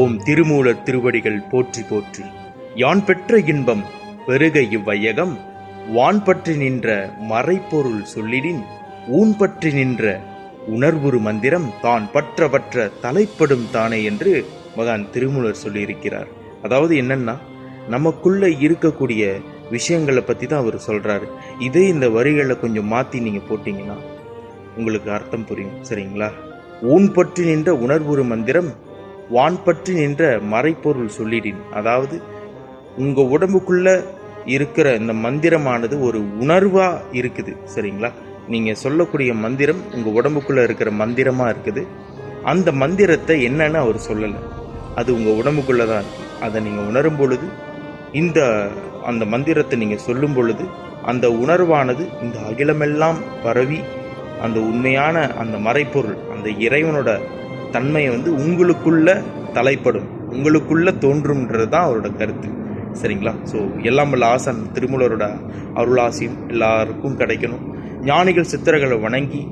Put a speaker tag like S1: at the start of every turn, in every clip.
S1: ஓம் திருமூலர் திருவடிகள் போற்றி போற்றி. யான் பெற்ற இன்பம் பெருக இவ்வையகம். வான் பற்றி நின்ற மறைப்பொருள் சொல்லிடின். ஊன் பற்றி நின்ற உணர்வுரு மந்திரம் தான் பற்றவற்ற தலைப்படும் தானே என்று மகான் திருமூலர் சொல்லியிருக்கிறார். அதாவது என்னன்னா நமக்குள்ள இருக்கக்கூடிய விஷயங்களை பற்றி தான் அவர் சொல்கிறாரு இதே இந்த வரிகளை கொஞ்சம் மாற்றி நீங்கள் போட்டிங்கன்னா உங்களுக்கு அர்த்தம் புரியும். சரிங்களா? ஊன் பற்றி நின்ற உணர்வுரு மந்திரம் வான் பற்றி நின்ற மறைப்பொருள் சொல்லிடின். அதாவது உங்கள் உடம்புக்குள்ள இருக்கிற இந்த மந்திரமானது ஒரு உணர்வாக இருக்குது சரிங்களா? நீங்கள் சொல்லக்கூடிய மந்திரம் உங்கள் உடம்புக்குள்ளே இருக்கிற மந்திரமாக இருக்குது. அந்த மந்திரத்தை என்னன்னு அவர் சொல்லலை. அது உங்கள் உடம்புக்குள்ளே தான் இருக்குது அதை நீங்கள் உணரும் பொழுது இந்த அந்த மந்திரத்தை நீங்கள் சொல்லும் பொழுது அந்த உணர்வானது இந்த அகிலமெல்லாம் பரவி அந்த உண்மையான அந்த மறைப்பொருள் அந்த இறைவனோட தன்மையை வந்து உங்களுக்குள்ள தலைப்படும். உங்களுக்குள்ள தோன்றும்ன்றது தான் அவரோட கருத்து. சரிங்களா? ஸோ எல்லாம் வல்ல ஆசன் திருமூலரோட அருளாசியும் எல்லாருக்கும் கிடைக்கணும். ஞானிகள் சித்தர்களை வணங்கி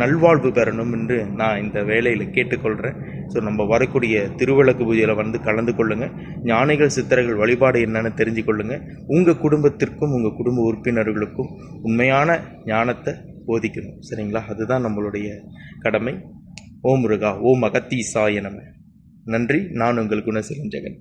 S1: நல்வாழ்வு பெறணும் என்று நான் இந்த வேலையில் கேட்டுக்கொள்கிறேன் ஸோ நம்ம வரக்கூடிய திருவிளக்கு பூஜையில் வந்து கலந்து கொள்ளுங்கள் ஞானிகள் சித்தர்கள் வழிபாடு என்னென்னு தெரிஞ்சு கொள்ளுங்கள் உங்கள் குடும்பத்திற்கும் உங்கள் குடும்ப உறுப்பினர்களுக்கும் உண்மையான ஞானத்தை போதிக்கணும். சரிங்களா? அதுதான் நம்மளுடைய கடமை. ஓம் முருகா ஓம் அகத்தீசாய நம. நன்றி நான் உங்கள் குணசீலன் ஜெகன்